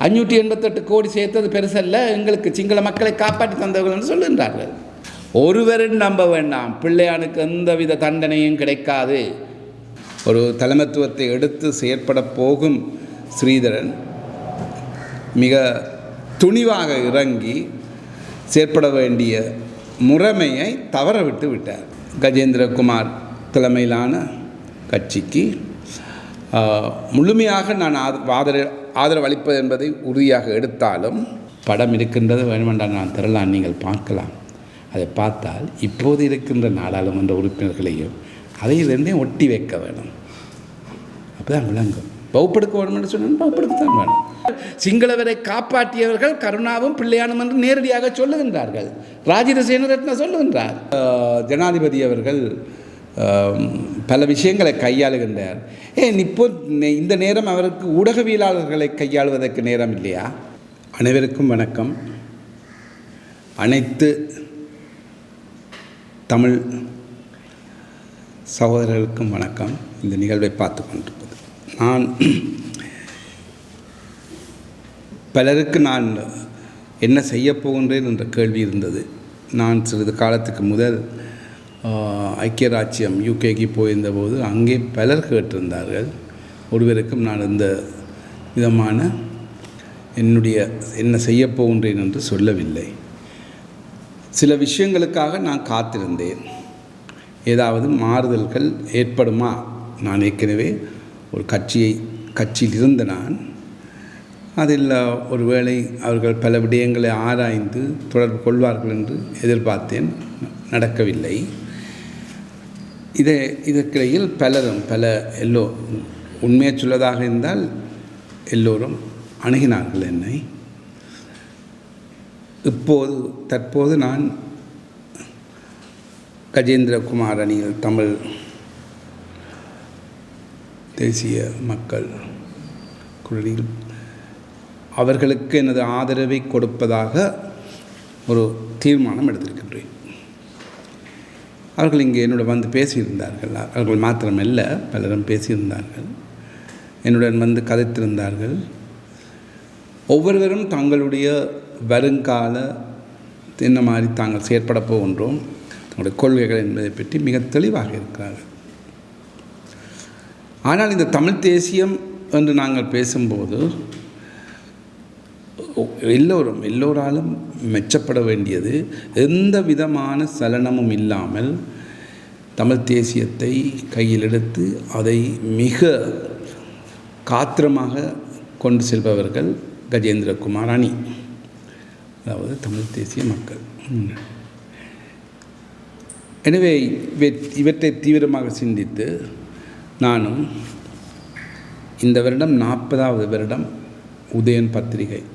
அஞ்சூற்றி எண்பத்தெட்டு கோடி சேர்த்தது பெருசல்ல எங்களுக்கு சிங்கள மக்களை காப்பாற்றி தந்தவர்கள் என்று சொல்லுகின்றார்கள் ஒருவரும் நம்ப வேண்டாம் பிள்ளையானுக்கு எந்தவித தண்டனையும் கிடைக்காது. ஒரு தலைமத்துவத்தை எடுத்து செயற்பட போகும் ஸ்ரீதரன் மிக துணிவாக இறங்கி செயற்பட வேண்டிய முறைமையை தவற விட்டு விட்டார். கஜேந்திரகுமார் தலைமையிலான கட்சிக்கு முழுமையாக நான் ஆத- ஆதரவு அளிப்பது என்பதை உறுதியாக எடுத்தாலும் படம் இருக்கின்றது வேணுமென்றால் நான் தரலாம் நீங்கள் பார்க்கலாம். அதை பார்த்தால் இப்போது இருக்கின்ற நாடாளுமன்ற உறுப்பினர்களையும் அதை ரெண்டையும் ஒட்டி வைக்க வேணும். அப்போதான் விளங்கும். வகுப்படுக்க வேணும் என்று சொன்னால் வகுப்படுக்கத்தான் வேணும். சிங்களவரை காப்பாற்றியவர்கள் கருணாவும் பிள்ளையானும் என்று நேரடியாக சொல்லுகின்றார்கள். ராஜித சேனரத்ன சொல்லுகின்றார். ஜனாதிபதி அவர்கள் பல விஷயங்களை கையாளுகின்றார். ஏன் இப்போ இந்த நேரம் அவருக்கு ஊடகவியலாளர்களை கையாளுவதற்கு நேரம் இல்லையா? அனைவருக்கும் வணக்கம். அனைத்து தமிழ் சகோதரர்களுக்கும் வணக்கம். இந்த நிகழ்வை பார்த்து கொண்டிருப்பது. நான் பலருக்கு நான் என்ன செய்ய போகின்றேன் என்ற கேள்வி இருந்தது. நான் சிறிது காலத்துக்கு முதல் ஐக்கிய ராச்சியம் யூகேக்கு போயிருந்தபோது அங்கே பலர் கேட்டிருந்தார்கள். ஒருவருக்கும் நான் இந்த விதமான என்னுடைய என்ன செய்ய போகின்றேன் என்று சொல்லவில்லை. சில விஷயங்களுக்காக நான் காத்திருந்தேன். ஏதாவது மாறுதல்கள் ஏற்படுமா? நான் ஏற்கனவே ஒரு கட்சியை கட்சியில் இருந்த நான். அதில் ஒருவேளை அவர்கள் பல விடயங்களை ஆராய்ந்து தொடர்பு கொள்வார்கள் என்று எதிர்பார்த்தேன். நடக்கவில்லை. இதை இதற்கிடையில் பலரும் பல எல்லோ உண்மையை சொல்லதாக இருந்தால் எல்லோரும் அணுகினார்கள் என்னை. இப்போது தற்போது நான் கஜேந்திரகுமார் அணியில் தமிழ் தேசிய மக்கள் குழுவில் அவர்களுக்கு எனது ஆதரவை கொடுப்பதாக ஒரு தீர்மானம் எடுத்திருக்கிறேன் அவர்கள் இங்கே என்னுடன் வந்து பேசியிருந்தார்கள். அவர்கள் மாத்திரமல்ல பலரும் பேசியிருந்தார்கள். என்னுடன் வந்து கதைத்திருந்தார்கள். ஒவ்வொருவரும் தங்களுடைய வருங்கால என்ன மாதிரி தாங்கள் செயற்பட போகின்றோம் தங்களுடைய கொள்கைகள் என்பதை பற்றி மிக தெளிவாக இருக்கிறார்கள். ஆனால் இந்த தமிழ் தேசியம் என்று நாங்கள் பேசும்போது எல்லோரும் எல்லோராலும் மெச்சப்பட வேண்டியது எந்த விதமான சலனமும் இல்லாமல் தமிழ் தேசியத்தை கையில் எடுத்து அதை மிக காத்திரமாக கொண்டு செல்பவர்கள் கஜேந்திரகுமார் அணி அதாவது தமிழ் தேசிய மக்கள். எனவே இவை- இவற்றை தீவிரமாக சிந்தித்து நானும் இந்த வருடம் நாற்பதாவது வருடம் உதயன் பத்திரிகை.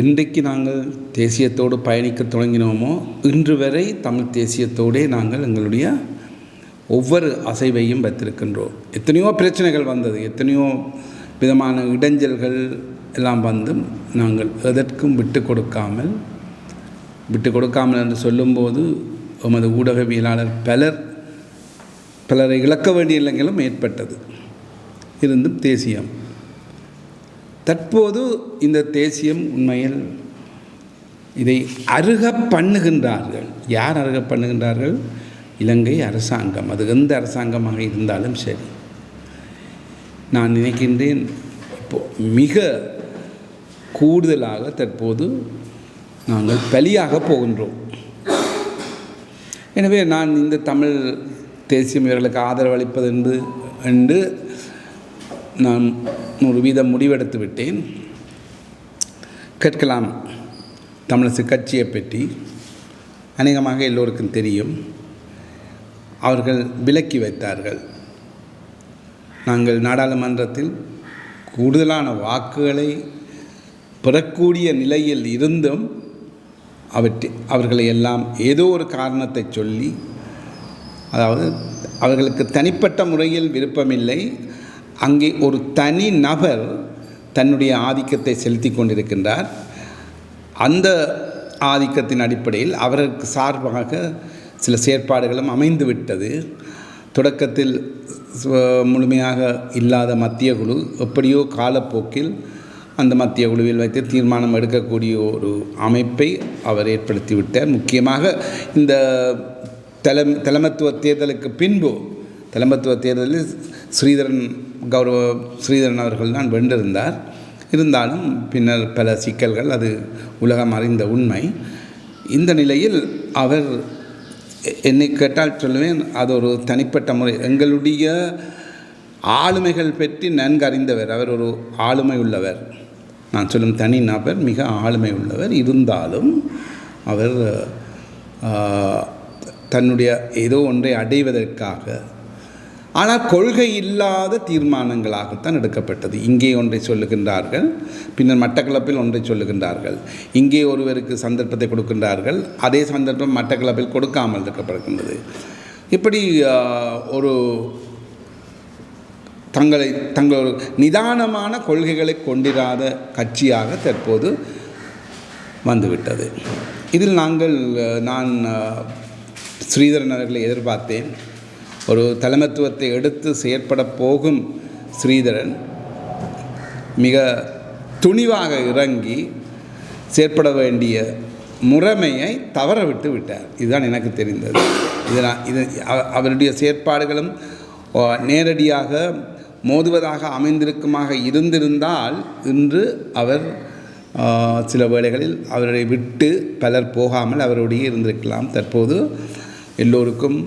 இன்றைக்கு நாங்கள் தேசியத்தோடு பயணிக்க தொடங்கினோமோ இன்று வரை தமிழ் தேசியத்தோடே நாங்கள் எங்களுடைய ஒவ்வொரு அசைவையும் வைத்திருக்கின்றோம். எத்தனையோ பிரச்சனைகள் வந்தது எத்தனையோ விதமான இடைஞ்சல்கள் எல்லாம் வந்தும் நாங்கள் எதற்கும் விட்டு கொடுக்காமல் விட்டு கொடுக்காமல் என்று சொல்லும்போது எமது ஊடகவியலாளர் பலர் பலரை இழக்க வேண்டிய நிலைகளும் ஏற்பட்டது. இருந்தும் தேசியம். தற்போது இந்த தேசியம் உண்மையில் இதை அருக பண்ணுகின்றார்கள். யார் அருக பண்ணுகின்றார்கள்? இலங்கை அரசாங்கம். அது எந்த அரசாங்கமாக இருந்தாலும் சரி. நான் நினைக்கின்றேன் இப்போ மிக கூடுதலாக தற்போது நாங்கள் பலியாக போகின்றோம். எனவே நான் இந்த தமிழ் தேசியம் இவர்களுக்கு ஆதரவு அளிப்பது என்று என்று நான் ஒரு வீதம் முடிவெடுத்து விட்டேன். கேட்கலாம். தமிழரசு கட்சியை பற்றி அநேகமாக எல்லோருக்கும் தெரியும். அவர்கள் விலக்கி வைத்தார்கள். நாங்கள் நாடாளுமன்றத்தில் கூடுதலான வாக்குகளை பெறக்கூடிய நிலையில் இருந்தும் அவற்றை அவர்களை எல்லாம் ஏதோ ஒரு காரணத்தை சொல்லி அதாவது அவர்களுக்கு தனிப்பட்ட முறையில் விருப்பமில்லை. அங்கே ஒரு தனி நபர் தன்னுடைய ஆதிக்கத்தை செலுத்தி கொண்டிருக்கின்றார். அந்த ஆதிக்கத்தின் அடிப்படையில் அவருக்கு சார்பாக சில செயற்பாடுகளும் அமைந்து விட்டது. தொடக்கத்தில் சு- முழுமையாக இல்லாத மத்திய குழு எப்படியோ காலப்போக்கில் அந்த மத்திய குழுவில் வைத்து தீர்மானம் எடுக்கக்கூடிய ஒரு அமைப்பை அவர் ஏற்படுத்திவிட்டார் முக்கியமாக இந்த தலை தலைமத்துவ தேர்தலுக்கு பின்பு தலைமத்துவ தேர்தலில் ஸ்ரீதரன் கௌரவ ஸ்ரீதரன் அவர்கள் தான் வென்றிருந்தார். இருந்தாலும் பின்னர் பல சிக்கல்கள் அது உலகம் அறிந்த உண்மை. இந்த நிலையில் அவர் என்னை கேட்டால் சொல்லுவேன் அது ஒரு தனிப்பட்ட முறை. எங்களுடைய ஆளுமைகள் பற்றி நன்கு அறிந்தவர் அவர் ஒரு ஆளுமை உள்ளவர். நான் சொல்லும் தனி நபர் மிக ஆளுமை உள்ளவர். இருந்தாலும் அவர் தன்னுடைய ஏதோ ஒன்றை அடைவதற்காக ஆனால் கொள்கை இல்லாத தீர்மானங்களாகத்தான் எடுக்கப்பட்டது. இங்கே ஒன்றை சொல்லுகின்றார்கள் பின்னர் மட்டக்களப்பில் ஒன்றை சொல்லுகின்றார்கள். இங்கே ஒருவருக்கு சந்தர்ப்பத்தை கொடுக்கின்றார்கள் அதே சந்தர்ப்பம் மட்டக்களப்பில் கொடுக்காமல் இருக்கப்படுகின்றது இப்படி ஒரு தங்களை தங்கள் ஒரு நிதானமான கொள்கைகளை கொண்டிராத கட்சியாக தற்போது வந்துவிட்டது. இதில் நாங்கள் நான் ஸ்ரீதரன் அவர்களை எதிர்பார்த்தேன். ஒரு தலைமத்துவத்தை எடுத்து செயற்பட போகும் ஸ்ரீதரன் மிக துணிவாக இறங்கி செயற்பட வேண்டிய முறைமையை தவற விட்டு விட்டார். இதுதான் எனக்கு தெரிந்தது. இதனால் இது அவருடைய செயற்பாடுகளும் நேரடியாக மோதுவதாக அமைந்திருக்குமாக இருந்திருந்தால் இன்று அவர் சில வேளைகளில் அவரை விட்டு பலர் போகாமல் அவருடைய இருந்திருக்கலாம். தற்போது எல்லோருக்கும்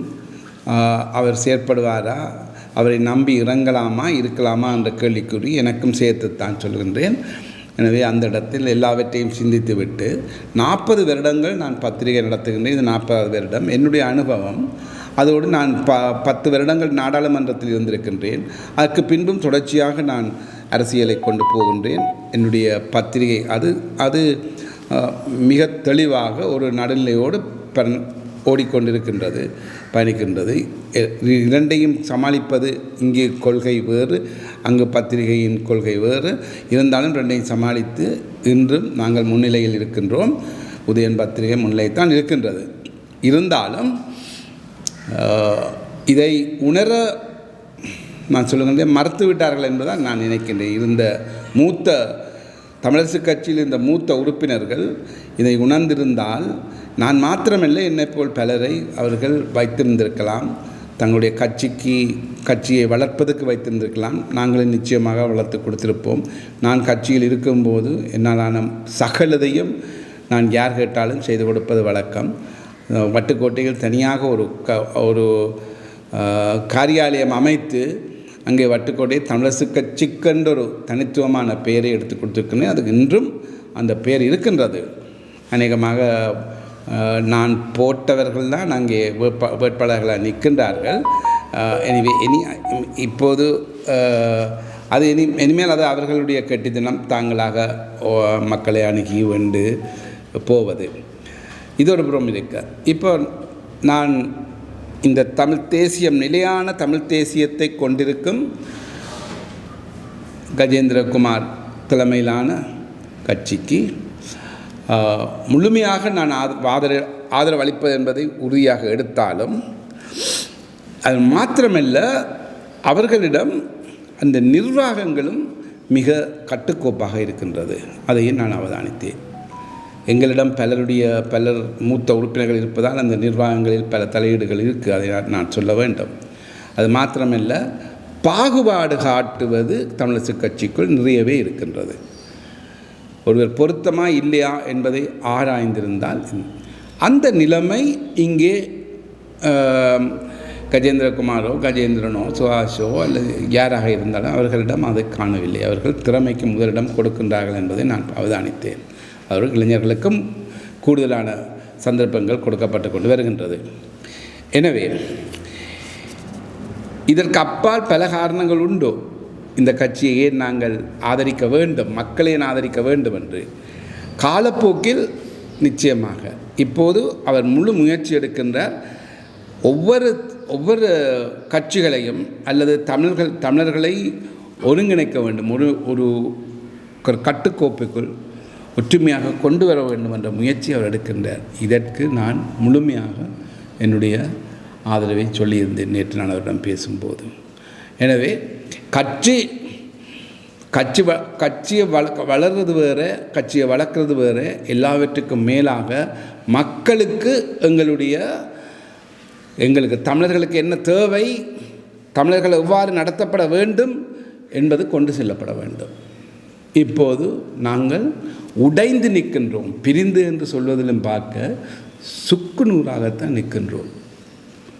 அவர் செயற்படுவாரா? அவரை நம்பி இறங்கலாமா இருக்கலாமா என்ற கேள்விக்குறி எனக்கும் சேர்த்துத்தான் சொல்கின்றேன். எனவே அந்த இடத்தில் எல்லாவற்றையும் சிந்தித்துவிட்டு நாற்பது வருடங்கள் நான் பத்திரிகை நடத்துகின்றேன். இது நாற்பதாவது வருடம். என்னுடைய அனுபவம் அதோடு நான் ப பத்து வருடங்கள் நாடாளுமன்றத்தில் இருந்திருக்கின்றேன். அதற்கு பின்பும் தொடர்ச்சியாக நான் அரசியலை கொண்டு போகின்றேன். என்னுடைய பத்திரிகை அது அது மிக தெளிவாக ஒரு நடுநிலையோடு பன் ஓடிக்கொண்டிருக்கின்றது. பயணிக்கின்றது. இரண்டையும் சமாளிப்பது இங்கே கொள்கை வேறு அங்கு பத்திரிகையின் கொள்கை வேறு. இருந்தாலும் ரெண்டையும் சமாளித்து இன்றும் நாங்கள் முன்னிலையில் இருக்கின்றோம். உதயன் பத்திரிகை முன்னிலைத்தான் இருக்கின்றது. இருந்தாலும் இதை உணர நான் சொல்லுகின்றேன் மறுத்து விட்டார்கள் என்பதால் நான் நினைக்கின்றேன். இருந்த மூத்த தமிழரசு கட்சியில் இருந்த மூத்த உறுப்பினர்கள் இதை உணர்ந்திருந்தால் நான் மாத்திரமல்ல என்னை போல் பலரை அவர்கள் வைத்திருந்திருக்கலாம். தங்களுடைய கட்சிக்கு கட்சியை வளர்ப்பதற்கு வைத்திருந்திருக்கலாம். நாங்களும் நிச்சயமாக வளர்த்து கொடுத்திருப்போம். நான் கட்சியில் இருக்கும்போது என்னாலான சகலதையும் நான் யார் கேட்டாலும் செய்து கொடுப்பது வழக்கம். வட்டுக்கோட்டையில் தனியாக ஒரு க ஒரு காரியாலயம் அமைத்து அங்கே வட்டுக்கோட்டை தமிழரசு கட்சிக்கென்ற ஒரு தனித்துவமான பெயரை எடுத்து கொடுத்துருக்கிறேன். அதுக்கு இன்றும் அந்த பெயர் இருக்கின்றது. அநேகமாக நான் போட்டவர்கள் தான் அங்கே வேட்பா வேட்பாளர்களாக நிற்கின்றார்கள். எனிவே இனி இப்போது அது இனி இனிமேல் அது அவர்களுடைய கெட்டித்தனம் தாங்களாக மக்களை அணுகி கொண்டு போவது. இது ஒரு புறம் இருக்க இப்போ நான் இந்த தமிழ் தேசியம் நிலையான தமிழ் தேசியத்தை கொண்டிருக்கும் கஜேந்திரகுமார் தலைமையிலான கட்சிக்கு முழுமையாக நான் ஆத- ஆதர ஆதரவு அளிப்பது என்பதை உறுதியாக எடுத்தாலும் அது மாத்திரமல்ல அவர்களிடம் அந்த நிர்வாகங்களும் மிக கட்டுக்கோப்பாக இருக்கின்றது. அதையும் நான் அவதானித்தேன். எங்களிடம் பலருடைய பலர் மூத்த உறுப்பினர்கள் இருப்பதால் அந்த நிர்வாகங்களில் பல தலையீடுகள் இருக்குது அதை நான் நான் சொல்ல வேண்டும். அது மாத்திரமல்ல பாகுபாடு காட்டுவது தமிழரசு கட்சிக்குள் நிறையவே இருக்கின்றது. ஒருவர் பொருத்தமா இல்லையா என்பதை ஆராய்ந்திருந்தால் அந்த நிலைமை இங்கே கஜேந்திரகுமாரோ கஜேந்திரனோ சுஹாஷோ அல்லது யாராக இருந்தாலும் அவர்களிடம் அதை காணவில்லை. அவர்கள் திறமைக்கு முதலிடம் கொடுக்கின்றார்கள் என்பதை நான் அவதானித்தேன். அவர்கள் இளைஞர்களுக்கும் கூடுதலான சந்தர்ப்பங்கள் கொடுக்கப்பட்டு கொண்டு வருகின்றது. எனவே இதற்கு அப்பால் பல காரணங்கள் உண்டு. இந்த கட்சியையே நாங்கள் ஆதரிக்க வேண்டும் மக்களை ஆதரிக்க வேண்டும் என்று. காலப்போக்கில் நிச்சயமாக. இப்போது அவர் முழு முயற்சி எடுக்கின்றார். ஒவ்வொரு ஒவ்வொரு கட்சிகளையும் அல்லது தமிழர்கள் தமிழர்களை ஒருங்கிணைக்க வேண்டும். ஒரு ஒரு ஒரு கட்டுக்கோப்புக்குள் ஒற்றுமையாக கொண்டு வர வேண்டும் என்ற முயற்சி அவர் எடுக்கின்றார். இதற்கு நான் முழுமையாக என்னுடைய ஆதரவை சொல்லியிருந்தேன் நேற்று நான் அவரிடம் பேசும்போது. எனவே கட்சி கட்சி வ கட்சியை வளர்க்க வளர்றது வேறு கட்சியை வளர்க்குறது வேறு. எல்லாவற்றுக்கும் மேலாக மக்களுக்கு எங்களுடைய எங்களுக்கு தமிழர்களுக்கு என்ன தேவை தமிழர்கள் எவ்வாறு நடத்தப்பட வேண்டும் என்பது கொண்டு செல்லப்பட வேண்டும். இப்போது நாங்கள் உடைந்து நிற்கின்றோம். பிரிந்து என்று சொல்வதிலும் பார்க்க சுக்கு நூறாகத்தான் நிற்கின்றோம்.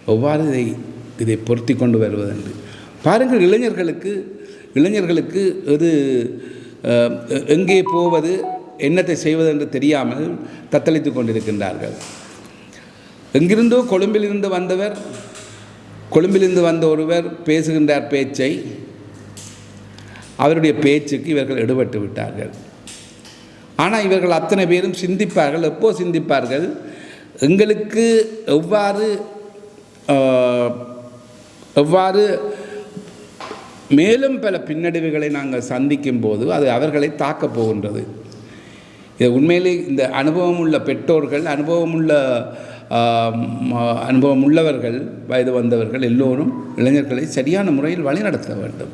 எவ்வாறு இதை இதை பொருத்தி கொண்டு வருவதென்று. பாருங்கள் இளைஞர்களுக்கு இளைஞர்களுக்கு ஒரு எங்கே போவது என்னத்தை செய்வது என்று தெரியாமல் தத்தளித்து கொண்டிருக்கின்றார்கள். எங்கிருந்தோ கொழும்பிலிருந்து வந்தவர் கொழும்பிலிருந்து வந்த ஒருவர் பேசுகின்றார் பேச்சை. அவருடைய பேச்சுக்கு இவர்கள் எடுபட்டு விட்டார்கள். ஆனால் இவர்கள் அத்தனை பேரும் சிந்திப்பார்கள் எப்போ சிந்திப்பார்கள்? எங்களுக்கு எவ்வாறு எவ்வாறு மேலும் பல பின்னடைவுகளை நாங்கள் சந்திக்கும் போது அது அவர்களை தாக்கப் போகின்றது. இது உண்மையிலே இந்த அனுபவம் உள்ள பெற்றோர்கள் அனுபவம் உள்ள அனுபவம் உள்ளவர்கள் வயது வந்தவர்கள் எல்லோரும் இளைஞர்களை சரியான முறையில் வழிநடத்த வேண்டும்.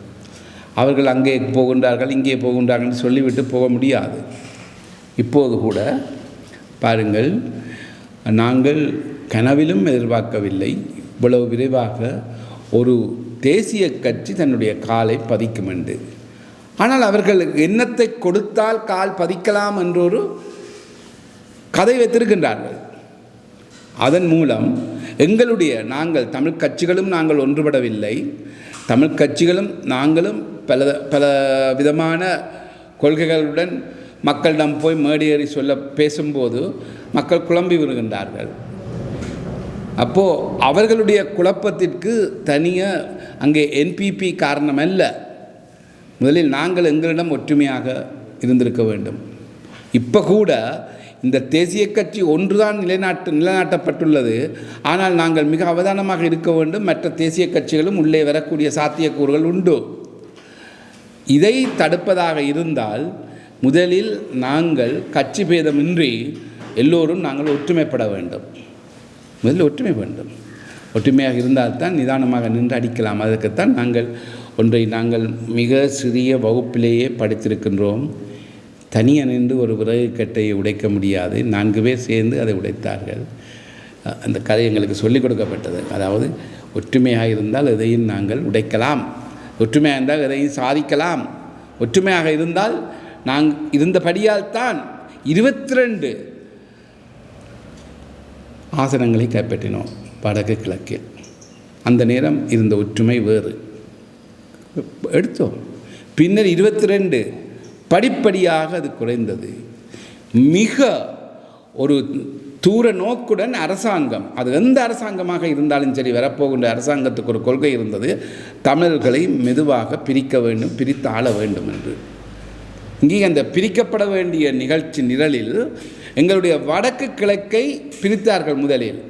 அவர்கள் அங்கே போகின்றார்கள் இங்கே போகின்றார்கள் என்று சொல்லிவிட்டு போக முடியாது. இப்போது கூட பாருங்கள் நாங்கள் கனவிலும் எதிர்பார்க்கவில்லை. இவ்வளவு விரைவாக ஒரு தேசிய கட்சி தன்னுடைய காலை பதிக்கும் என்று ஆனால் அவர்களுக்கு எண்ணத்தை கொடுத்தால் கால் பதிக்கலாம் என்றொரு கதை வைத்திருக்கின்றார்கள். அதன் மூலம் எங்களுடைய நாங்கள் தமிழ் கட்சிகளும் நாங்கள் ஒன்றுபடவில்லை. தமிழ் கட்சிகளும் நாங்களும் பல பல விதமான கொள்கைகளுடன் மக்களிடம் போய் மேடியேறி சொல்ல பேசும்போது மக்கள் குழம்பி விடுகின்றார்கள். அப்போது அவர்களுடைய குழப்பத்திற்கு தனியாக அங்கே என்பிபி காரணமல்ல. முதலில் நாங்கள் எங்களிடம் ஒற்றுமையாக இருந்திருக்க வேண்டும். இப்போ கூட இந்த தேசிய கட்சி ஒன்றுதான் நிலைநாட்டு நிலைநாட்டப்பட்டுள்ளது. ஆனால் நாங்கள் மிக அவதானமாக இருக்க வேண்டும். மற்ற தேசிய கட்சிகளும் உள்ளே வரக்கூடிய சாத்தியக்கூறுகள் உண்டு. இதை தடுப்பதாக இருந்தால் முதலில் நாங்கள் கட்சி பேதமின்றி எல்லோரும் நாங்கள் ஒற்றுமைப்பட வேண்டும். முதலில் ஒற்றுமை வேண்டும். ஒற்றுமையாக இருந்தால்தான் நிதானமாக நின்று அடிக்கலாம். அதற்குத்தான் நாங்கள் ஒன்றை நாங்கள் மிக சிறிய வகுப்பிலேயே படித்திருக்கின்றோம். தனியாக நின்று ஒரு விறகு கட்டையை உடைக்க முடியாது. நான்கு பேர் சேர்ந்து அதை உடைத்தார்கள். அந்த கதை எங்களுக்கு சொல்லிக் கொடுக்கப்பட்டது. அதாவது ஒற்றுமையாக இருந்தால் எதையும் நாங்கள் உடைக்கலாம். ஒற்றுமையாக இருந்தால் எதையும் சாதிக்கலாம். ஒற்றுமையாக இருந்தால் நாங் இருந்தபடியால் தான் இருபத்தி ரெண்டு ஆசனங்களை கைப்பற்றினோம். வடக்கு கிழக்கில் அந்த நேரம் இருந்த ஒற்றுமை வேறு. எடுத்தோம் பின்னர் இருபத்தி ரெண்டு படிப்படியாக அது குறைந்தது. மிக ஒரு தூர நோக்குடன் அரசாங்கம் அது எந்த அரசாங்கமாக இருந்தாலும் சரி வரப்போகின்ற அரசாங்கத்துக்கு ஒரு கொள்கை இருந்தது தமிழர்களை மெதுவாக பிரிக்க வேண்டும் பிரித்து ஆள வேண்டும் என்று. இங்கே அந்த பிரிக்கப்பட வேண்டிய நிகழ்ச்சி நிரலில் எங்களுடைய வடக்கு கிழக்கை பிரித்தார்கள் முதலில்.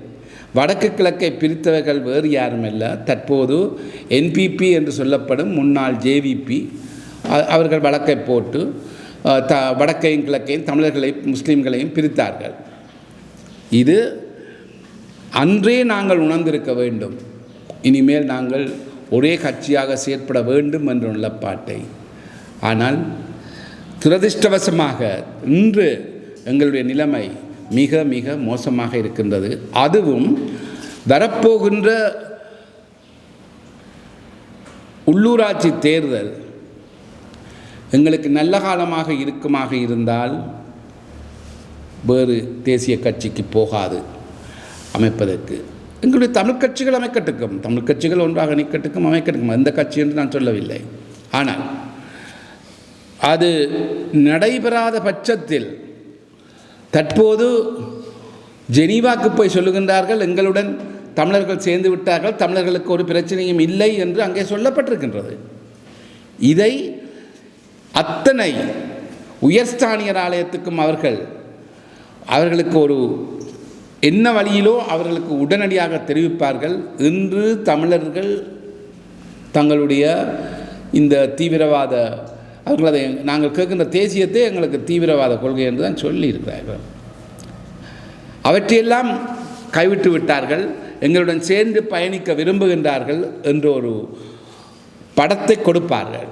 வடக்கு கிழக்கை பிரித்தவர்கள் வேறு யாரும் இல்லை தற்போது என்பிபி என்று சொல்லப்படும் முன்னாள் ஜேவிபி அவர்கள் வழக்கை போட்டு த வடக்கையும் கிழக்கையும் தமிழர்களையும் முஸ்லீம்களையும் பிரித்தார்கள். இது அன்றே நாங்கள் உணர்ந்திருக்க வேண்டும். இனிமேல் நாங்கள் ஒரே கட்சியாக செயற்பட வேண்டும் என்ற நிலப்பாட்டை. ஆனால் துரதிர்ஷ்டவசமாக இன்று எங்களுடைய நிலைமை மிக மிக மோசமாக இருக்கின்றது. அதுவும் வரப்போகின்ற உள்ளூராட்சி தேர்தல் எங்களுக்கு நல்ல காலமாக இருக்குமாக இருந்தால் வேறு தேசிய கட்சிக்கு போகாது அமைப்பதற்கு. எங்களுடைய தமிழ் கட்சிகள் அமைக்கட்டுக்கும் தமிழ் கட்சிகள் ஒன்றாக நிற்கட்டுக்கும் அமைக்கட்டுக்கும். எந்த கட்சி என்று நான் சொல்லவில்லை. ஆனால் அது நடைபெறாத பட்சத்தில் தற்போது ஜெனீவாக்கு போய் சொல்லுகின்றார்கள் எங்களுடன் தமிழர்கள் சேர்ந்து விட்டார்கள் தமிழர்களுக்கு ஒரு பிரச்சனையும் இல்லை என்று அங்கே சொல்லப்பட்டிருக்கின்றது. இதை அத்தனை உயர்ஸ்தானியர் ஆலயத்துக்கும் அவர்கள் அவர்களுக்கு ஒரு என்ன வழியிலோ அவர்களுக்கு உடனடியாக தெரிவிப்பார்கள். இன்று தமிழர்கள் தங்களுடைய இந்த தீவிரவாத அவர்கள் அதை நாங்கள் கேட்கின்ற தேசியத்தை எங்களுக்கு தீவிரவாத கொள்கை என்று தான் சொல்லியிருக்கிறார்கள். அவற்றையெல்லாம் கைவிட்டு விட்டார்கள் எங்களுடன் சேர்ந்து பயணிக்க விரும்புகின்றார்கள் என்ற ஒரு படத்தை கொடுப்பார்கள்.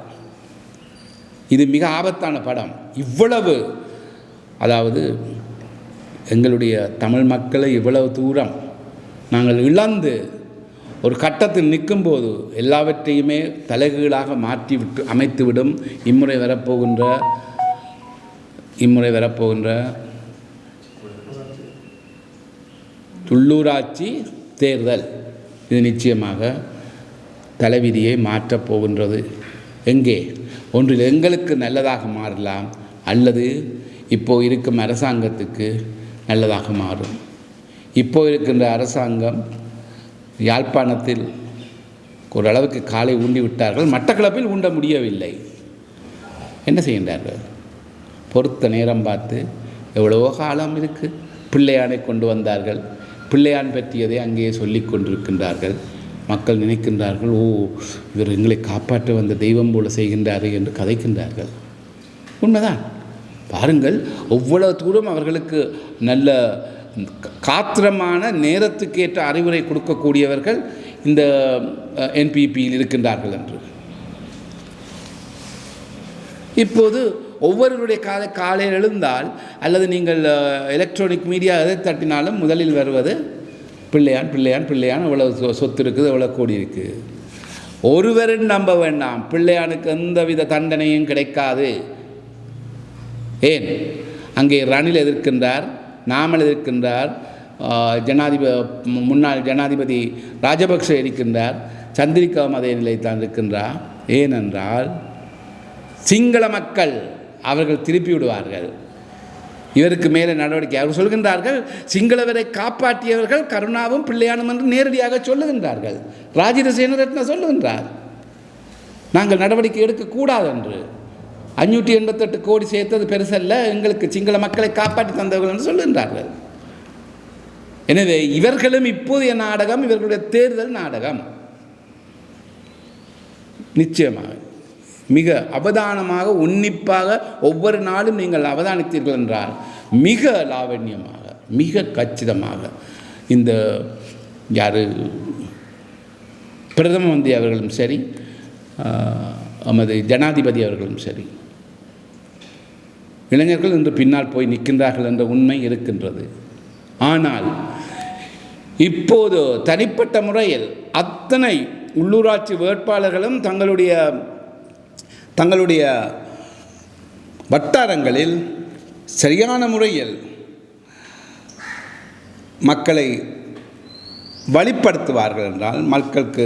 இது மிக ஆபத்தான படம். இவ்வளவு அதாவது எங்களுடைய தமிழ் மக்களை இவ்வளவு தூரம் நாங்கள் இழந்து ஒரு கட்டத்தில் நிற்கும்போது எல்லாவற்றையுமே தலைகீழாக மாற்றி விட்டு அமைத்துவிடும். இம்முறை வரப்போகின்ற இம்முறை வரப்போகின்ற உள்ளூராட்சி தேர்தல். இது நிச்சயமாக தலைவிதியை மாற்றப் போகின்றது. எங்கே? ஒன்றில் எங்களுக்கு நல்லதாக மாறலாம் அல்லது இப்போ இருக்கும் அரசாங்கத்துக்கு நல்லதாக மாறும். இப்போ இருக்கின்ற அரசாங்கம் யாழ்ப்பாணத்தில் ஓரளவுக்கு காலை ஊண்டி விட்டார்கள் மட்டக்களப்பில் ஊண்ட முடியவில்லை. என்ன செய்கின்றார்கள்? பொறுத்த நேரம் பார்த்து எவ்வளவோ காலம் இருக்குது பிள்ளையானை கொண்டு வந்தார்கள். பிள்ளையான் பற்றியதை அங்கேயே சொல்லிக் கொண்டிருக்கின்றார்கள். மக்கள் நினைக்கின்றார்கள் ஓ இவர் எங்களை காப்பாற்ற வந்த தெய்வம் போல செய்கின்றாரே என்று கதைக்கின்றார்கள். உண்மைதான். பாருங்கள் எவ்வளவு தூரம் அவர்களுக்கு நல்ல காத்திரமான நேரத்துக்கேற்ற அறிவுரை கொடுக்கக்கூடியவர்கள் இந்த என்பிபியில் இருக்கின்றார்கள் என்று. இப்போது ஒவ்வொருவருடைய காலை காலையில் எழுந்தால் அல்லது நீங்கள் எலக்ட்ரானிக் மீடியா எதை தட்டினாலும் முதலில் வருவது பிள்ளையான் பிள்ளையான் பிள்ளையான் இவ்வளவு சொ- சொத்து இருக்குது இவ்வளோ கோடி இருக்குது. ஒருவரும் நம்ப வேண்டாம் பிள்ளையானுக்கு எந்தவித தண்டனையும் கிடைக்காது. ஏன்? அங்கே ரணில் எதிர்க்கின்றார். நாமல் இருக்கின்றார் ஜனாதிபதி முன்னாள் ஜனாதிபதி ராஜபக்ஷ இருக்கின்றார் சந்திரிகாவும் அதே நிலைத்தான் இருக்கின்றார். ஏனென்றால் சிங்கள மக்கள் அவர்கள் திருப்பி விடுவார்கள். இவருக்கு மேலே நடவடிக்கை அவர் சொல்கின்றார்கள் சிங்களவரை காப்பாற்றியவர்கள் கருணாவும் பிள்ளையானும் என்று நேரடியாக சொல்லுகின்றார்கள். ராஜித சேனரத்ன சொல்லுகின்றார். நாங்கள் நடவடிக்கை எடுக்கக்கூடாது என்று. அஞ்சூற்றி எண்பத்தெட்டு கோடி சேர்த்தது பெருசல்ல எங்களுக்கு சிங்கள மக்களை காப்பாற்றி தந்தவர்கள் என்று சொல்லுகின்றார்கள் எனவே இவர்களும் இப்போதைய நாடகம் இவர்களுடைய தேர்தல் நாடகம். நிச்சயமாக மிக அவதானமாக உன்னிப்பாக ஒவ்வொரு நாளும் நீங்கள் அவதானித்தீர்கள் என்றால் மிக லாவண்யமாக மிக கச்சிதமாக இந்த யார் பிரதம மந்திரி அவர்களும் சரி நமது ஜனாதிபதி அவர்களும் சரி இளைஞர்கள் இன்று பின்னால் போய் நிற்கின்றார்கள் என்ற உண்மை இருக்கின்றது. ஆனால் இப்போது தனிப்பட்ட முறையில் அத்தனை உள்ளூராட்சி வேட்பாளர்களும் தங்களுடைய தங்களுடைய வட்டாரங்களில் சரியான முறையில் மக்களை வழிப்படுத்துவார்கள் என்றால் மக்களுக்கு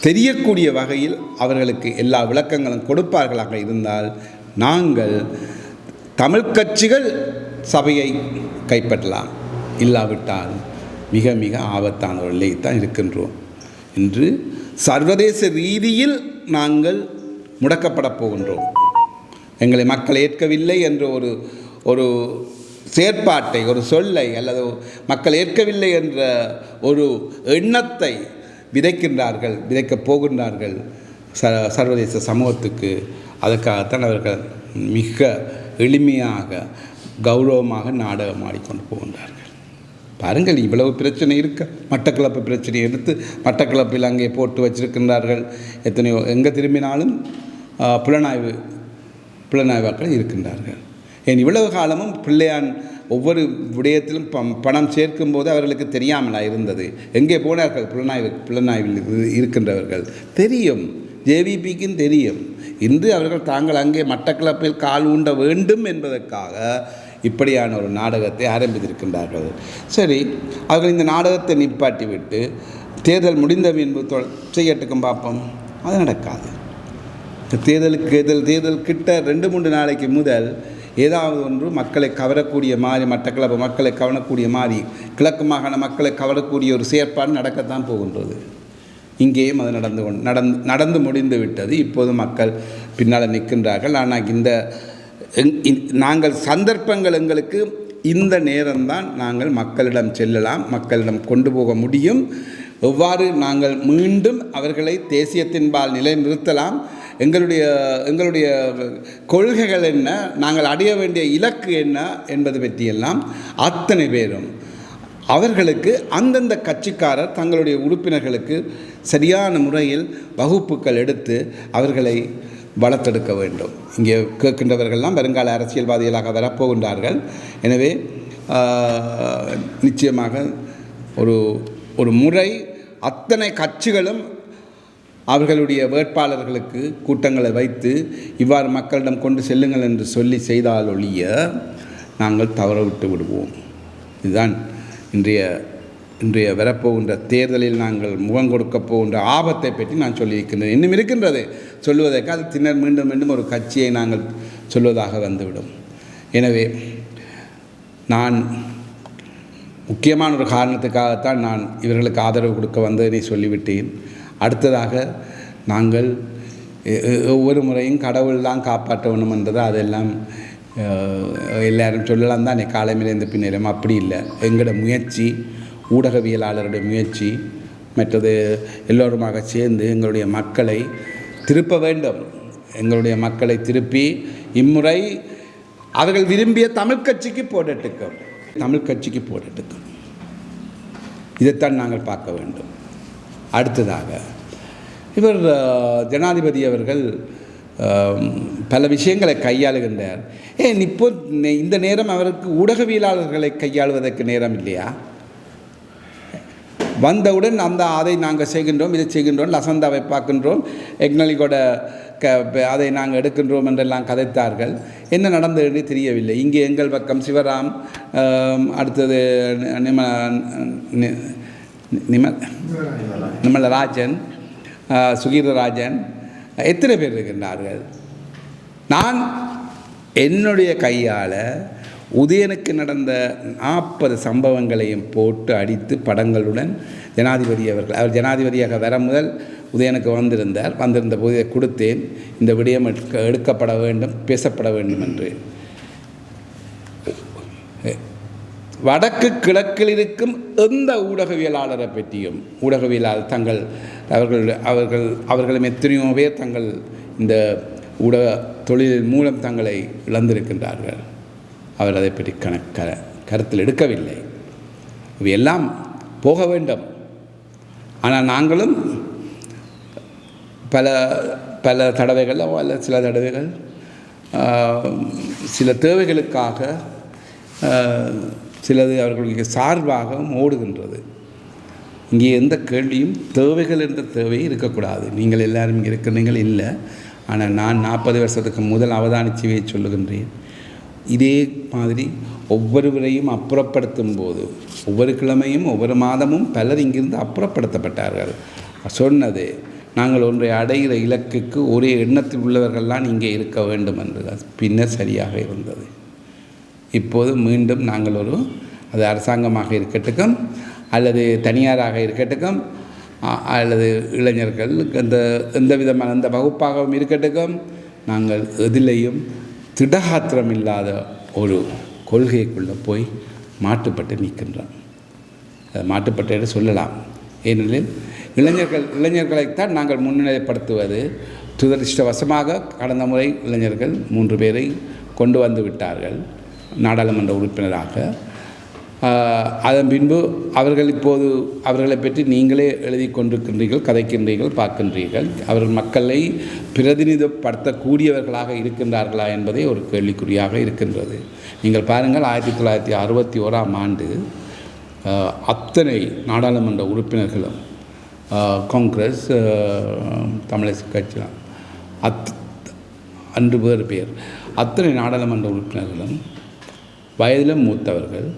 தெரியக்கூடிய வகையில் அவர்களுக்கு எல்லா விளக்கங்களும் கொடுப்பார்களாக இருந்தால் நாங்கள் தமிழ் கட்சிகள் சபையை கைப்பற்றலாம். இல்லாவிட்டால் மிக மிக ஆபத்தான ஒரு நிலையில் தான் இருக்கின்றோம். இன்று சர்வதேச ரீதியில் நாங்கள் முடக்கப்பட போகின்றோம். எங்களை மக்கள் ஏற்கவில்லை என்ற ஒரு ஒரு செயற்பாட்டை ஒரு சொல்லை அல்லது மக்கள் ஏற்கவில்லை என்ற ஒரு எண்ணத்தை விதைக்கின்றார்கள் விதைக்கப் போகின்றார்கள் ச சர்வதேச சமூகத்துக்கு. அதற்காகத்தான் அவர்கள் மிக எளிமையாக கௌரவமாக நாடகம் ஆடிக்கொண்டு போகின்றார்கள். பாருங்கள் இவ்வளவு பிரச்சனை இருக்க மட்டக்களப்பு பிரச்சனையை எடுத்து மட்டக்களப்பில் அங்கே போட்டு வச்சிருக்கின்றார்கள். எத்தனையோ எங்கே திரும்பினாலும் புலனாய்வு புலனாய்வாக்கள் இருக்கின்றார்கள். ஏன் இவ்வளவு காலமும் பிள்ளையான் ஒவ்வொரு விடயத்திலும் பம் பணம் சேர்க்கும்போது அவர்களுக்கு தெரியாமலா இருந்தது? எங்கே போனார்கள் புலனாய்வு புலனாய்வில் இரு- இருக்கின்றவர்கள்? தெரியும். ஜேவிபிக்கும் தெரியும். இன்று அவர்கள் தாங்கள் அங்கே மட்டக்கிளப்பில் கால் ஊண்ட வேண்டும் என்பதற்காக இப்படியான ஒரு நாடகத்தை ஆரம்பித்திருக்கின்றார்கள். சரி அவர்கள் இந்த நாடகத்தை நிப்பாட்டி விட்டு தேர்தல் முடிந்த பின்பு செய்யட்டுக்கும் பார்ப்போம். அது நடக்காது. தேர்தலுக்கு தேர்தல் தேர்தல் கிட்ட ரெண்டு மூன்று நாளைக்கு முதல் ஏதாவது ஒன்று மக்களை கவரக்கூடிய மாதிரி மட்டக்களப்பு மக்களை கவரக்கூடிய மாதிரி கிழக்கு மாகாண மக்களை கவரக்கூடிய ஒரு செயற்பாடு நடக்கத்தான் போகின்றது. இங்கேயும் அது நடந்து கொண்டு நடந்து நடந்து முடிந்து விட்டது. இப்போது மக்கள் பின்னால் நிற்கின்றார்கள். ஆனால் இந்த நாங்கள் சந்தர்ப்பங்கள் எங்களுக்கு இந்த நேரம்தான் நாங்கள் மக்களிடம் செல்லலாம் மக்களிடம் கொண்டு போக முடியும். எவ்வாறு நாங்கள் மீண்டும் அவர்களை தேசியத்தின்பால் நிலைநிறுத்தலாம் எங்களுடைய எங்களுடைய கொள்கைகள் என்ன நாங்கள் அடைய வேண்டிய இலக்கு என்ன என்பது பற்றியெல்லாம் அத்தனை பேரும் அவர்களுக்கு அந்தந்த கட்சிக்காரர் தங்களுடைய உறுப்பினர்களுக்கு சரியான முறையில் வகுப்புகள் எடுத்து அவர்களை வளர்த்தெடுக்க வேண்டும். இங்கே கேட்கின்றவர்கள்லாம் வருங்கால அரசியல்வாதிகளாக வரப்போகின்றார்கள். எனவே நிச்சயமாக ஒரு ஒரு முறை அத்தனை கட்சிகளும் அவர்களுடைய வேட்பாளர்களுக்கு கூட்டங்களை வைத்து இவ்வாறு மக்களிடம் கொண்டு செல்லுங்கள் என்று சொல்லி செய்தால் ஒழிய நாங்கள் தவற விட்டு விடுவோம். இதுதான் இன்றைய இன்றைய வரப்போகின்ற தேர்தலில் நாங்கள் முகம் கொடுக்கப் போகின்ற ஆபத்தை பற்றி நான் சொல்லியிருக்கின்றேன். இன்னும் இருக்கின்றது. சொல்லுவதற்கு அது தின்னர் மீண்டும் மீண்டும் ஒரு கட்சியை நாங்கள் சொல்வதாக வந்துவிடும். எனவே நான் முக்கியமான ஒரு காரணத்துக்காகத்தான் நான் இவர்களுக்கு ஆதரவு கொடுக்க வந்ததை சொல்லிவிட்டேன். அடுத்ததாக நாங்கள் ஒவ்வொரு முறையும் கடவுள் தான் காப்பாற்ற வேணும் என்றது அதெல்லாம் எல்லாரும் சொல்லலாம் தானே காலமில் இந்த பின்னரும். அப்படி இல்லை. எங்களோட முயற்சி ஊடகவியலாளருடைய முயற்சி மற்றது எல்லோருமாக சேர்ந்து எங்களுடைய மக்களை திருப்ப வேண்டும். எங்களுடைய மக்களை திருப்பி இம்முறை அவர்கள் விரும்பிய தமிழ் கட்சிக்கு போடட்டுக்கும். தமிழ் கட்சிக்கு போடட்டுக்கும். இதைத்தான் நாங்கள் பார்க்க வேண்டும். அடுத்ததாக இவர் ஜனாதிபதி அவர்கள் பல விஷயங்களை கையாளுகின்றார். ஏன் இப்போ இந்த நேரம் அவருக்கு ஊடகவியலாளர்களை கையாளுவதற்கு நேரம் இல்லையா? வந்தவுடன் அந்த அதை நாங்கள் செய்கின்றோம் இதை செய்கின்றோம் லசந்தாவை பார்க்கின்றோம் எக்னலிகோட க அதை நாங்கள் எடுக்கின்றோம் என்றெல்லாம் கதைத்தார்கள். என்ன நடந்தது என்று தெரியவில்லை. இங்கே எங்கள் பக்கம் சிவராம் அடுத்தது நிம நிம நிமலராஜன் சுகீரராஜன் எத்தனை பேர் இருக்கின்றார்கள்? நான் என்னுடைய கையால் உதயனுக்கு நடந்த நாற்பது சம்பவங்களையும் போட்டு அடித்து படங்களுடன் ஜனாதிபதி அவர்கள் அவர் ஜனாதிபதியாக வர முதல் உதயனுக்கு வந்திருந்தார். வந்திருந்த போது கொடுத்தேன். இந்த விடயம் எடுக்க எடுக்கப்பட வேண்டும் பேசப்பட வேண்டும் என்று. வடக்கு கிழக்கில் இருக்கும் எந்த ஊடகவியலாளரை பற்றியும் ஊடகவியலாளர் தங்கள் அவர்கள் அவர்கள் அவர்களும் எத்தனையோ பேர் தங்கள் இந்த ஊடக தொழிலின் மூலம் தங்களை இழந்திருக்கின்றார்கள். அவர் அதை பற்றி கணக்க கருத்தில் எடுக்கவில்லை. இவையெல்லாம் போக வேண்டும். ஆனால் நாங்களும் பல பல தடவைகள் அல்ல சில தடவைகள் சில தேவைகளுக்காக சிலது அவர்களுக்கு சார்பாகவும் ஓடுகின்றது. இங்கே எந்த கேள்வியும் தேவைகள் என்ற தேவை இருக்கக்கூடாது. நீங்கள் எல்லாரும் இங்கே இருக்கிறீர்கள் இல்லை. ஆனால் நான் நாற்பது வருஷத்துக்கு முதல் அவதானிச்சுவே சொல்லுகின்றேன். இதே மாதிரி ஒவ்வொருவரையும் அப்புறப்படுத்தும் போது ஒவ்வொரு கிழமையும் ஒவ்வொரு மாதமும் பலர் இங்கிருந்து அப்புறப்படுத்தப்பட்டார்கள். சொன்னது நாங்கள் ஒன்றை அடைகிற இலக்குக்கு ஒரே எண்ணத்தில் உள்ளவர்கள்லாம் இங்கே இருக்க வேண்டும் என்று பின்னர் சரியாக இருந்தது. இப்போது மீண்டும் நாங்கள் ஒரு அது அரசாங்கமாக இருக்கட்டுக்கும் அல்லது தனியாராக இருக்கட்டுக்கும் அல்லது இளைஞர்கள் எந்த எந்த விதமான எந்த வகுப்பாகவும் இருக்கட்டுக்கும் நாங்கள் எதிலையும் திடகாத்திரம் இல்லாத ஒரு கொள்கைக்குள்ளே போய் மாட்டுப்பட்டு நிற்கின்றோம். மாட்டுப்பட்டு என்று சொல்லலாம். ஏனெனில் இளைஞர்கள் இளைஞர்களைத்தான் நாங்கள் முன்னிலைப்படுத்துவது துரதிருஷ்டவசமாக கடந்த முறை இளைஞர்கள் மூன்று பேரை கொண்டு வந்து விட்டார்கள். நாடாளுமன்ற உறுப்பினராக. அதன் பின்பு அவர்கள் இப்போது அவர்களை பற்றி நீங்களே எழுதி கொண்டிருக்கின்றீர்கள் கதைக்கின்றீர்கள் பார்க்கின்றீர்கள். அவர்கள் மக்களை பிரதிநிதிப்படுத்தக்கூடியவர்களாக இருக்கின்றார்களா என்பதே ஒரு கேள்விக்குறியாக இருக்கின்றது. நீங்கள் பாருங்கள் ஆயிரத்தி தொள்ளாயிரத்தி அறுபத்தி ஓராம் ஆண்டு அத்தனை நாடாளுமன்ற உறுப்பினர்களும் காங்கிரஸ் தமிழக தமிழரசு அத் அன்று வேறு பேர் அத்தனை நாடாளுமன்ற உறுப்பினர்களும் வயதிலும் மூத்தவர்கள்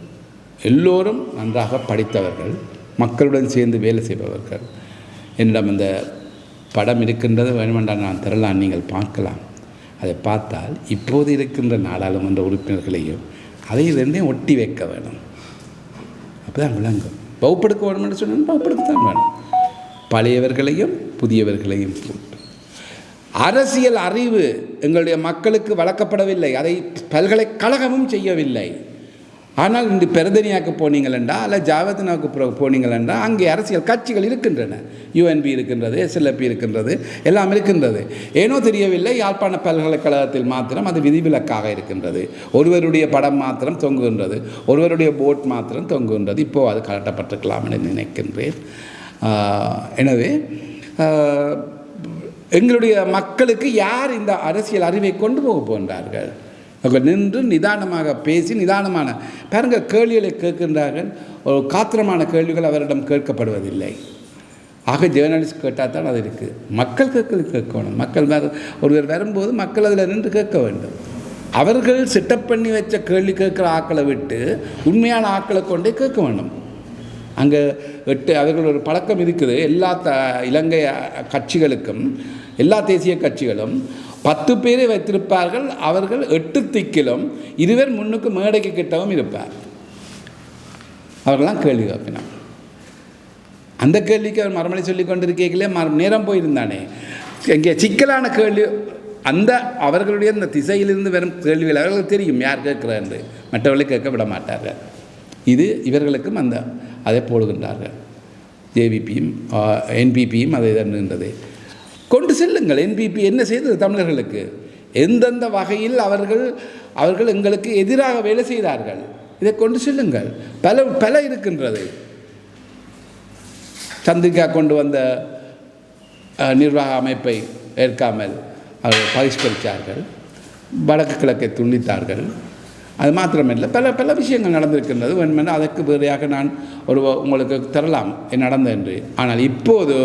எல்லோரும் நன்றாக படித்தவர்கள் மக்களுடன் சேர்ந்து வேலை செய்பவர்கள். என்னிடம் இந்த படம் இருக்கின்றது வேணுமென்றால் நான் தரலாம் நீங்கள் பார்க்கலாம். அதை பார்த்தால் இப்போது இருக்கின்ற நாடாளுமன்ற உறுப்பினர்களையும் அதை ரெண்டையும் ஒட்டி வைக்க வேணும் அப்போ தான் விளங்கும். வகுப்படுக்க வேணும் என்று சொன்னால் வகுப்படுக்கத்தான் வேணும். பழையவர்களையும் புதியவர்களையும் போட்டு அரசியல் அறிவு எங்களுடைய மக்களுக்கு வளர்க்கப்படவில்லை. அதை பல்கலைக்கழகமும் செய்யவில்லை. ஆனால் இன்று பெருதனியாக்கு போனீங்களா அல்ல ஜாவத்தினாவுக்கு போ- போனீங்களா அங்கே அரசியல் கட்சிகள் இருக்கின்றன. யூஎன்பி இருக்கின்றது எஸ்எல்எப்பி இருக்கின்றது எல்லாம் இருக்கின்றது. ஏனோ தெரியவில்லை யாழ்ப்பாண பல்கலைக்கழகத்தில் மாத்திரம் அது விதிவிலக்காக இருக்கின்றது. ஒருவருடைய படம் மாத்திரம் தொங்குகின்றது ஒருவருடைய போட் மாத்திரம் தொங்குகின்றது. இப்போது அது கலட்டப்பட்டிருக்கலாம் என நினைக்கின்றேன். எனவே எங்களுடைய மக்களுக்கு யார் இந்த அரசியல் அறிவை கொண்டு போக போகின்றார்கள்? அவங்க நின்று நிதானமாக பேசி நிதானமான பாருங்க கேள்விகளை கேட்கின்றார்கள். ஒரு காத்திரமான கேள்விகள் அவரிடம் கேட்கப்படுவதில்லை. ஆக ஜேர்னலிஸ்ட் கேட்டால் தான் அது இருக்குது மக்கள் கேட்கறது கேட்கணும். மக்கள் வேறு ஒருவர் வரும்போது மக்கள் அதில் நின்று கேட்க வேண்டும். அவர்கள் சிட்டப் பண்ணி வச்ச கேள்வி கேட்குற ஆக்களை விட்டு உண்மையான ஆக்களை கொண்டே கேட்க வேண்டும். அங்கே எட்டு அவர்கள் ஒரு பழக்கம் இருக்குது. எல்லா த இலங்கை கட்சிகளுக்கும் எல்லா தேசிய கட்சிகளும் பத்து பேரை வைத்திருப்பார்கள். அவர்கள் எட்டு திக்கிலும் இருவர் முன்னுக்கு மேடைக்கு கிட்டவும் இருப்பார். அவர்கள்லாம் கேள்வி கேட்பினார் அந்த கேள்விக்கு அவர் மறுமொழி சொல்லி கொண்டிருக்கீங்களே மறு நேரம் போயிருந்தானே. இங்கே சிக்கலான கேள்வி அந்த அவர்களுடைய அந்த திசையிலிருந்து வரும் கேள்விகள் அவர்களுக்கு தெரியும். யார் கேட்குறாரு மற்றவர்களை கேட்க விட மாட்டார்கள். இது இவர்களுக்கும் அந்த அதை போடுகின்றார்கள். ஜேவிபியும் என்பிபியும் அதை தருகின்றது கொண்டு செல்லுங்கள். என்பிபி என்ன செய்தது தமிழர்களுக்கு? எந்தெந்த வகையில் அவர்கள் அவர்கள் எங்களுக்கு எதிராக வேலை செய்தார்கள்? இதை கொண்டு செல்லுங்கள். பல பல இருக்கின்றது. சந்திரிகா கொண்டு வந்த நிர்வாக அமைப்பை ஏற்காமல் அவர்கள் பரிஷ்கரித்தார்கள் வடக்கு கிழக்கை துண்டித்தார்கள். அது மாத்திரமில்லை. பல பல விஷயங்கள் நடந்திருக்கின்றது. வேணுமென்றால் அதற்கு வேறையாக நான் ஒரு உங்களுக்கு தரலாம். நடந்த என்று. ஆனால் இப்போது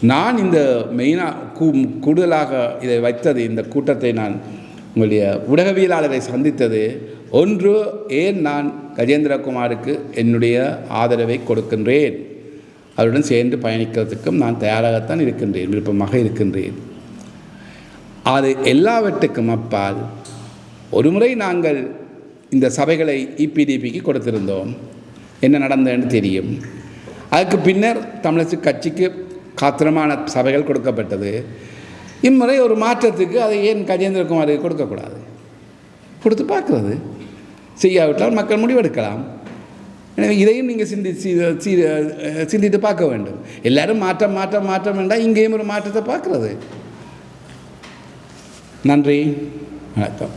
நான் இந்த மெயினாக கூ கூடுதலாக இதை வைத்தது இந்த கூட்டத்தை நான் உங்களுடைய ஊடகவியலாளரை சந்தித்தது. ஒன்று ஏன் நான் கஜேந்திரகுமாருக்கு என்னுடைய ஆதரவை கொடுக்கின்றேன்? அவருடன் சேர்ந்து பயணிக்கிறதுக்கும் நான் தயாராகத்தான் இருக்கின்றேன் விருப்பமாக இருக்கின்றேன். அது எல்லாவற்றுக்கும் அப்பால் ஒருமுறை நாங்கள் இந்த சபைகளை இபிடிபிக்கு கொடுத்திருந்தோம். என்ன நடந்ததுன்னு தெரியும். அதுக்கு பின்னர் தமிழரசு கட்சிக்கு காத்திரமான சபைகள் கொடுக்கப்பட்டது. இம்முறை ஒரு மாற்றத்துக்கு அதை ஏன் கஜேந்திரகுமாருக்கு கொடுக்கக்கூடாது? கொடுத்து பார்க்குறது. செய்யாவிட்டால் மக்கள் முடிவெடுக்கலாம். எனவே இதையும் நீங்கள் சிந்தி சிந்தித்து பார்க்க வேண்டும். எல்லாரும் மாற்றம் மாற்றம் மாற்றம் வேண்டாம் இங்கேயும் ஒரு மாற்றத்தை பார்க்குறது. நன்றி. வணக்கம்.